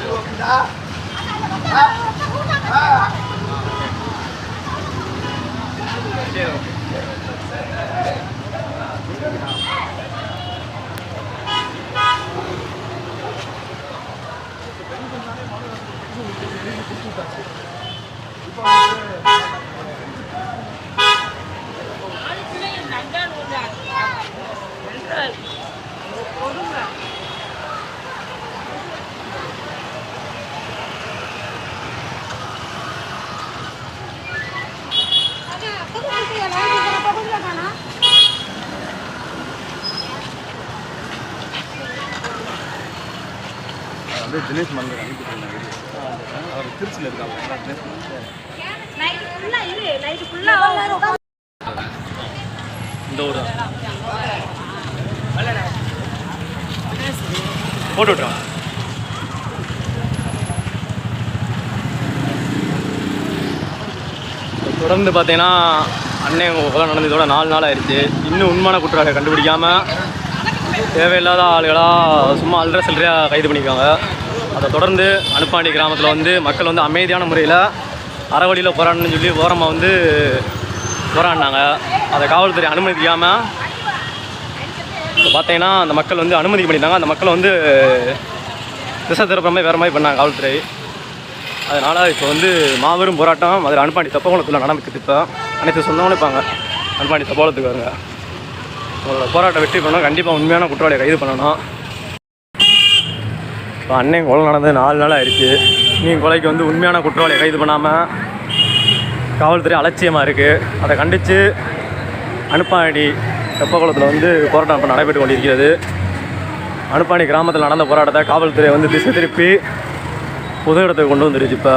들어옵니다. 아, 아. 이번에 அப்படியே தினேஷ் மந்திரம் அனுப்பிட்டு அவர் திருச்சியில் இருக்காங்க. இந்த ஊர்? போட்டு விட்டுறோம் தொடர்ந்து பார்த்தீங்கன்னா அண்ணன் கொலை நடந்ததோட நாலு நாள் ஆயிடுச்சு. இன்னும் உண்மையான குற்றவாளியை கண்டுபிடிக்காம தேவையில்லாத ஆளுகளாக சும்மா அல்ற சில்லறையாக கைது பண்ணிக்காங்க அதை தொடர்ந்து அனுப்பாண்டி கிராமத்தில் வந்து மக்கள் வந்து அமைதியான முறையில் அறவழியில் போராடணும்னு சொல்லி ஓரமாக வந்து போராடினாங்க. அதை காவல்துறை அனுமதிக்காமல் இப்போ பார்த்தீங்கன்னா அந்த மக்கள் வந்து அனுமதி பண்ணியிருந்தாங்க அந்த மக்களை வந்து திசை திருப்புற மாதிரி வேறு மாதிரி பண்ணாங்க காவல்துறை. அதனால் இப்போ வந்து மாபெரும் போராட்டம். அதில் அனுப்பாண்டி தப்பகுளத்தில் நடந்துக்கிட்டு இப்போ அனைத்து சொந்தங்களும் இருப்பாங்க. அனுப்பாண்டி தப்பகுளத்துக்கு வருங்க. உங்களோட போராட்டம் வெற்றி பண்ணணும் கண்டிப்பாக உண்மையான குற்றவாளியை கைது பண்ணணும். இப்போ அண்ணன் கொலை நடந்து நாலு நாள் ஆயிடுச்சு. நீ கொலைக்கு வந்து உண்மையான குற்றவாளியை கைது பண்ணாமல் காவல்துறை அலட்சியமாக இருக்குது அதை கண்டித்து அனுப்பாடி தெப்பகுளத்தில் வந்து போராட்டம் இப்போ நடைபெற்று கொண்டிருக்கிறது. அனுப்பாடி கிராமத்தில் நடந்த போராட்டத்தை காவல்துறை வந்து திசை திருப்பி புது இடத்துக்கு கொண்டு வந்துருச்சு இப்போ.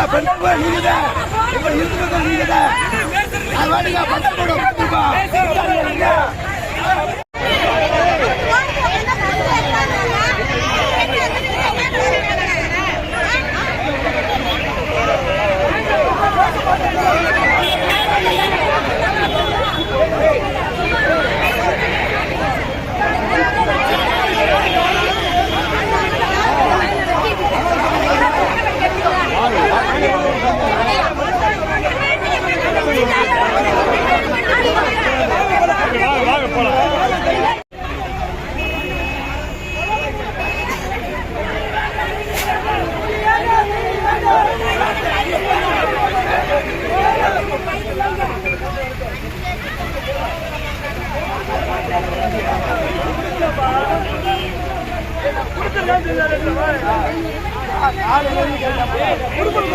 பூரா பெண்கள் நீங்க தான் உங்க இருக்கிறது நீங்க தான் அது வாடிங்க பட்டம் போட தமிழக